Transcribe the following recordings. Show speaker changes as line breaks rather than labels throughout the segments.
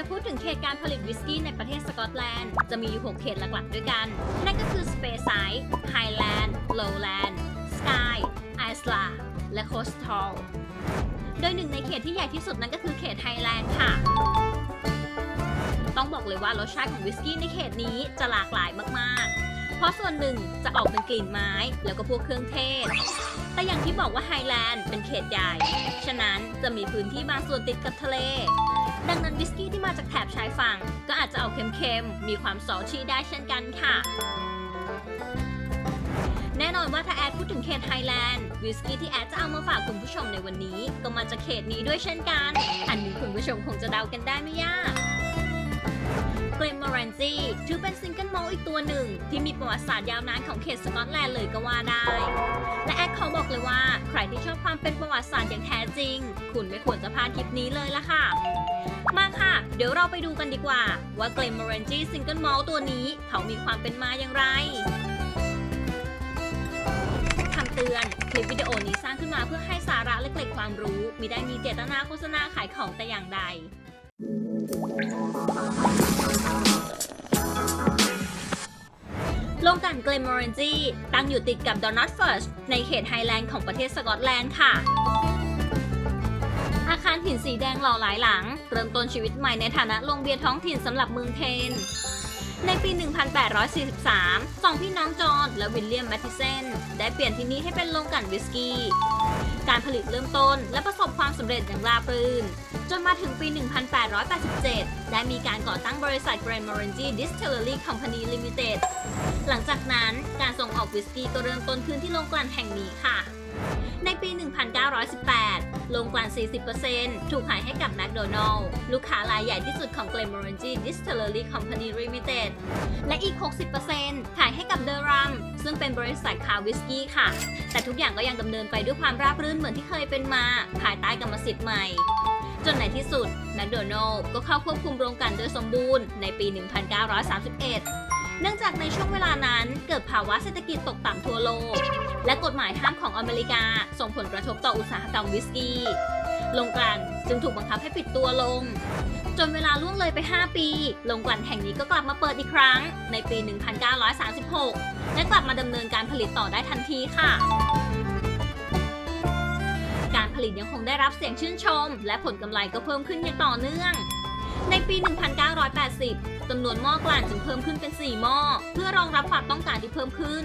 จะพูดถึงเขตการผลิตวิสกี้ในประเทศสกอตแลนด์ จะมีอยู่ 6 เขตหลักๆ ด้วยกัน นั่นก็คือ Speyside Highland Lowland Sky Isla และ Coastal โดยหนึ่งในเขตที่ใหญ่ที่สุดนั่นก็คือเขตไฮแลนด์ค่ะ ต้องบอกเลยว่ารสชาติของวิสกี้ในเขตนี้จะหลากหลายมากๆ เพราะส่วนหนึ่งจะออกเป็นกลิ่นไม้ แล้วก็พวกเครื่องเทศ แต่อย่างที่บอกว่าไฮแลนด์เป็นเขตใหญ่ ฉะนั้นจะมีพื้นที่บางส่วนติดกับทะเล ดังนั้นวิสกี้ที่มาจากแถบชายฝั่ง ก็อาจจะเอาเค็มๆ มีความซอชีได้เช่นกันค่ะ แน่นอนว่าถ้าแอดพูดถึงเขตไฮแลนด์วิสกี้ที่แอดจะเอามาฝากคุณผู้ชมในวันนี้ ก็มาจากเขตนี้ด้วยเช่นกัน อันนี้คุณผู้ชมคงจะเดากันได้ไม่ยากเกรมมอรันซีถือเป็นซิงเกิล อีกตัวหนึ่ง ที่มีประวัติศาสตร์ยาวนานของเขตสกอตแลนด์เลยก็ว่าได้ และแอดขอบอกเลยว่าใครที่ชอบความเป็นประวัติศาสตร์อย่างแท้จริง คุณไม่ควรจะพลาดคลิปนี้เลยละค่ะ มาค่ะ เดี๋ยวเราไปดูกันดีกว่า ว่าเกรนมอรันซีซิงเกิลมอลตัวนี้ เขามีความเป็นมาอย่างไรคำเตือน คลิปวิดีโอนี้สร้างขึ้นมาเพื่อให้สาระและเกร็ดความรู้มิได้มีเจตนาโฆษณาขายของแต่อย่างใด โรงกลั่นเกรนมอรนจีตั้งอยู่ติดกับดอน n ตเฟิร์สในเขตไฮแลนด์ของประเทศสกอตแลนด์ค่ะ อาคารหินสีแดงหล่อหลายหลัง เริ่มต้นชีวิตใหม่ในฐานะโรงเบียร์ท้องถิ่นสำหรับเมืองเทน ในปี 1843 สองพี่น้องจอห์นและวิลเลียมแมทธิเซนได้เปลี่ยนที่นี่ให้เป็นโรงกลั่นวิสกี้ การผลิตเริ่มต้นและประสบความสำเร็จอย่างราบรื่นจนมาถึงปี 1887 ได้มีการก่อตั้งบริษัท Grand Morangi Distillery Company Limited หลังจากนั้นการส่งออกวิสกี้ก็เริ่มต้นขึ้นที่โรงกลั่นแห่งนี้ค่ะ ในปี 1918 โรงกลั่น 40%ถูกขายให้กับแมคโดนัลล์ลูกค้ารายใหญ่ที่สุดของ Glenmorangie Distillery Company Limited และอีก 60%ขายให้กับเดอรัมซึ่งเป็นบริษัทคาวิสกี้ค่ะ แต่ทุกอย่างก็ยังดำเนินไปด้วยความราบรื่นเหมือนที่เคยเป็นมา ภายใต้กรรมสิทธิ์ใหม่จนในที่สุดแมคโดนัลล์ก็เข้าควบคุมโรงกลั่นโดยสมบูรณ์ในปี 1931 เนื่องจากในช่วงเวลานั้นเกิดภาวะเศรษฐกิจตกต่ำทั่วโลก และกฎหมายห้ามของอเมริกาส่งผลกระทบต่ออุตสาหกรรมวิสกี้โรงกลั่นจึงถูกบังคับให้ปิดตัวลง จนเวลาล่วงเลยไป 5 ปีโรงกลั่นแห่งนี้ก็กลับมาเปิดอีกครั้ง ในปี 1936 และกลับมาดำเนินการผลิตต่อได้ทันทีค่ะการผลิตยังคงได้รับเสียงชื่นชม และผลกำไรก็เพิ่มขึ้นอย่างต่อเนื่อง ในปี 1980 จำนวนหม้อกลั่นจึงเพิ่มขึ้นเป็น 4 หม้อ เพื่อรองรับความต้องการที่เพิ่มขึ้น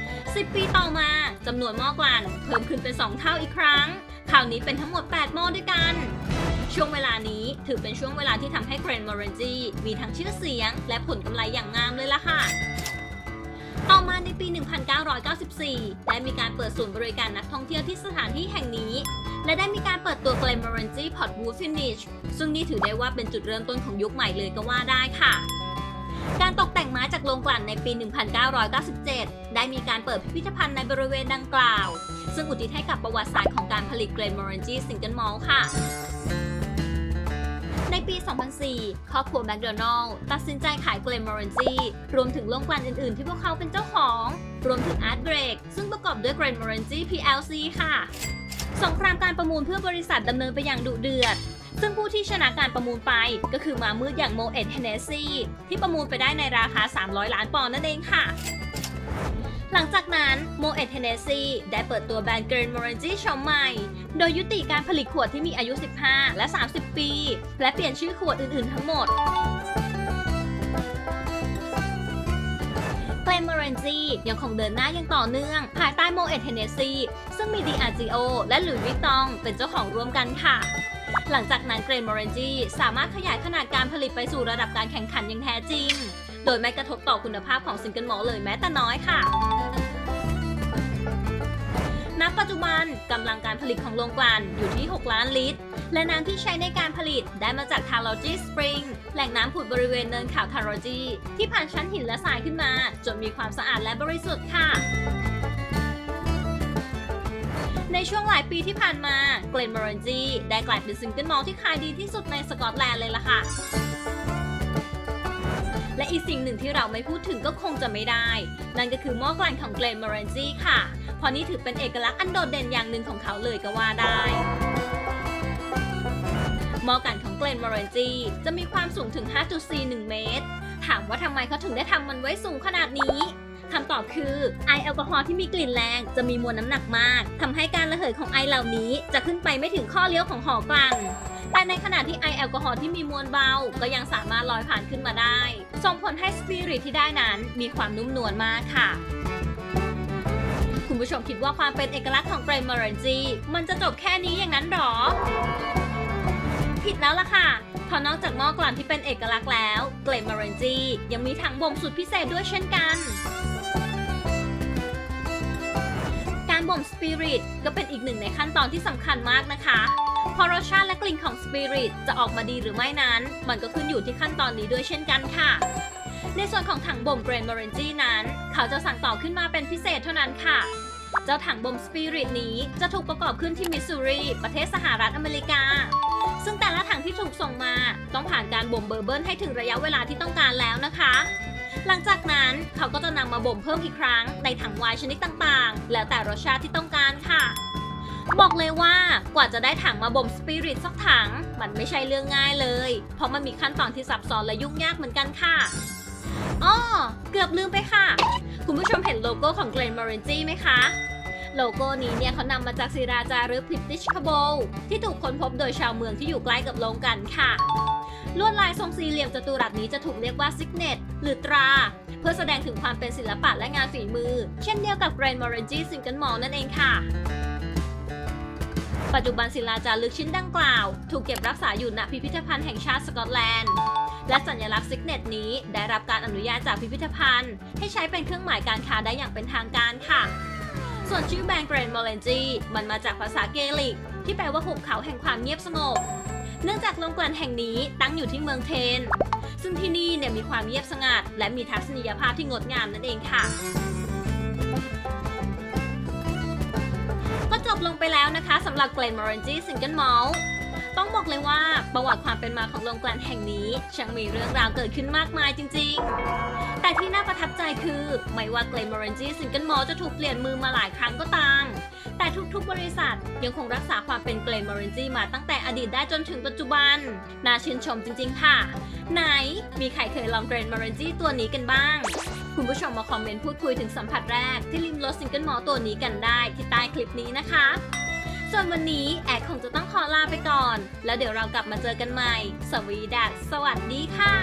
10 ปีต่อมาจำนวนหม้อกลั่นเพิ่มขึ้นเป็น 2 เท่าอีกครั้ง คราวนี้เป็นทั้งหมด 8 หม้อด้วยกัน ช่วงเวลานี้ถือเป็นช่วงเวลาที่ทำให้เกรนมอรันจีมีทั้งชื่อเสียง และผลกำไรอย่างงามเลยล่ะค่ะต่อมาในปี 1994 ได้มีการเปิดศูนย์บริการนักท่องเที่ยวที่สถานที่แห่งนี้ และได้มีการเปิดตัว Glenmorangie Portwood Finish ซึ่งนี่ถือได้ว่าเป็นจุดเริ่มต้นของยุคใหม่เลยก็ว่าได้ค่ะการตกแต่งไม้จากโรงกลั่นในปี 1997 ได้มีการเปิดพิพิธภัณฑ์ในบริเวณดังกล่าว ซึ่งอุทิศให้กับประวัติศาสตร์ของการผลิต Glenmorangie Single Malt ค่ะ ในปี 2004 ครอบครัวแมคโดนัลล์ตัดสินใจขาย Glenmorangie รวมถึงโรงกลั่นอื่น ๆ ที่พวกเขาเป็นเจ้าของ รวมถึง Art Break ซึ่งประกอบด้วย Glenmorangie PLC ค่ะ สงครามการประมูลเพื่อบริษัทดำเนินไปอย่างดุเดือด ซึ่งผู้ที่ชนะการประมูลไปก็คือมามืดอย่างโมเอ็ดเฮเนซีที่ประมูลไปได้ในราคา 300 ล้านปอนด์นั่นเองค่ะ หลังจากนั้นโมเอ็ดเฮเนซีได้เปิดตัวแบรนด์เกรนมอรันจีชอมใหม่ โดยยุติการผลิตขวดที่มีอายุ 15 และ 30 ปี และเปลี่ยนชื่อขวดอื่นๆทั้งหมด เกรนมอรันจียังคงเดินหน้าอย่างต่อเนื่อง ภายใต้โมเอ็ดเนเนซีซึ่งมีดีอาจิโอและหลุยส์วิตตอง เป็นเจ้าของร่วมกันค่ะหลังจากนั้นเกรนมอรันจีสามารถขยายขนาดการผลิตไปสู่ระดับการแข่งขันอย่างแท้จริง โดยไม่กระทบต่อคุณภาพของซิงเกิลมอลเลยแม้แต่น้อยค่ะ ณปัจจุบันกำลังการผลิตของโรงกลั่นอยู่ที่ 6 ล้านลิตร และน้ำที่ใช้ในการผลิตได้มาจากทาร์โลจีสปริงแหล่งน้ำผุดบริเวณเนินเขาทาร์โลจีที่ผ่านชั้นหินและทรายขึ้นมา จนมีความสะอาดและบริสุทธิ์ค่ะในช่วงหลายปีที่ผ่านมา เกรนมอรันจีได้กลายเป็นซิงเกิลมอลที่ขายดีที่สุดในสกอตแลนด์เลยล่ะค่ะ และอีกสิ่งหนึ่งที่เราไม่พูดถึงก็คงจะไม่ได้ นั่นก็คือหม้อกลั่นของเกรนมอรันจีค่ะ เพราะนี่ถือเป็นเอกลักษณ์อันโดดเด่นอย่างหนึ่งของเขาเลยก็ว่าได้หม้อกันของเกลนมอร์เรนจีจะมีความสูงถึง 5.41 เมตร ถามว่าทำไมเขาถึงได้ทำมันไว้สูงขนาดนี้คำตอบคือไอแอลกอฮอล์ที่มีกลิ่นแรงจะมีมวลน้ำหนักมากทำให้การระเหยของไอเหล่านี้จะขึ้นไปไม่ถึงข้อเลี้ยวของหอกลั่น แต่ในขณะที่ไอแอลกอฮอล์ที่มีมวลเบา ก็ยังสามารถลอยผ่านขึ้นมาได้ ส่งผลให้สปิริตที่ได้นั้นมีความนุ่มนวลมากค่ะคุณผู้ชมคิดว่าความเป็นเอกลักษณ์ของเกรนมอร์เรนจีมันจะจบแค่นี้อย่างนั้นหรอ ผิดแล้วล่ะค่ะเพราะนอกจากหม้อกลั่นที่เป็นเอกลักษณ์แล้วเกรนมอร์เรนจียังมีถังบ่มสุดพิเศษด้วยเช่นกัน การบ่มสปิริตก็เป็นอีกหนึ่งในขั้นตอนที่สำคัญมากนะคะ พอรสชาติและกลิ่นของสปิริตจะออกมาดีหรือไม่นั้น มันก็ขึ้นอยู่ที่ขั้นตอนนี้ด้วยเช่นกันค่ะ ในส่วนของถังบ่มเกรนมอร์เรนจีนั้น เขาจะสั่งต่อขึ้นมาเป็นพิเศษเท่านั้นค่ะ เจ้าถังบ่มสปิริตนี้จะถูกประกอบขึ้นที่มิสซูรีประเทศสหรัฐอเมริกา ซึ่งแต่ละถังที่ถูกส่งมาต้องผ่านการบ่มเบอร์เบิลให้ถึงระยะเวลาที่ต้องการแล้วนะคะ หลังจากนั้นเขาก็จะนำมาบ่มเพิ่มอีกครั้งในถังไวน์ชนิดต่างๆ แล้วแต่รสชาติที่ต้องการค่ะ บอกเลยว่ากว่าจะได้ถังมาบ่มสปิริตสักถัง มันไม่ใช่เรื่องง่ายเลย เพราะมันมีขั้นตอนที่ซับซ้อนและยุ่งยากเหมือนกันค่ะอ้อเกือบลืมไปค่ะ คุณผู้ชมเห็นโลโก้ของ Glen m o r a n g y ไหมคะ โลโก้นี้เนี่ยเขานำมาจากศิราจารึกพิติชคาโบที่ถูกค้นพบโดยชาวเมืองที่อยู่ใกล้กับโรงกันค่ะ ลวดลายทรงสี่เหลี่ยมจัตุรัสนี้จะถูกเรียกว่าซิกเนตหรือตรา เพื่อแสดงถึงความเป็นศิลปะและงานฝีมือ เช่นเดียวกับ Grand m o r a n g y Single Mall นั่นเองค่ะ ปัจจุบันศิลาจารึกชิ้นดังกล่าว ถูกเก็บรักษาอยู่ณพิพิธภัณฑ์แห่งชาติสกอตแลนด์ และสัญลักษณ์ซิกเนตนี้ได้รับการอนุญาตจากพิพิธภัณฑ์ ให้ใช้เป็นเครื่องหมายการค้าได้อย่างเป็นทางการค่ะ ส่วนชื่อแบรนด์ Grand m o r a n g y มันมาจากภาษาเกลิก ที่แปลว่าหุบเขาแห่งความเงียบสงบ เนื่องจากโรงกลั่นแห่งนี้ตั้งอยู่ที่เมืองเทน ซึ่งที่นี่เนี่ยมีความเงียบสงัด และมีทัศนียภาพที่งดงามนั่นเองค่ะ ก็จบลงไปแล้วนะคะสำหรับ Glen m o r a n g y Single Malt ต้องบอกเลยว่าประวัติความเป็นมาของโรงกลั่นแห่งนี้ช่างมีเรื่องราวเกิดขึ้นมากมายจริง ๆ แต่ที่น่าประทับใจคือ ไม่ว่า Glen m o r a n g y Single Malt จะถูกเปลี่ยนมือมาหลายครั้งก็ตาม แต่ทุกๆบริษัทยังคงรักษาความเป็น Glen m o r a n g y มาตั้งแต่อดีตได้จนถึงปัจจุบัน น่าชื่นชมจริงๆค่ะ ไหนมีใครเคยลอง Glen m o r a n g y ตัวนี้กันบ้าง คุณผู้ชมมาคอมเมนต์พูดคุยถึงสัมผัสแรก ที่ลิมรสซิงเกิลมอลตัวนี้กันได้ที่ใต้คลิปนี้นะคะ ส่วนวันนี้แอดคงจะต้องขอลาไปก่อน แล้วเดี๋ยวเรากลับมาเจอกันใหม่ สวีดัสสวัสดีค่ะ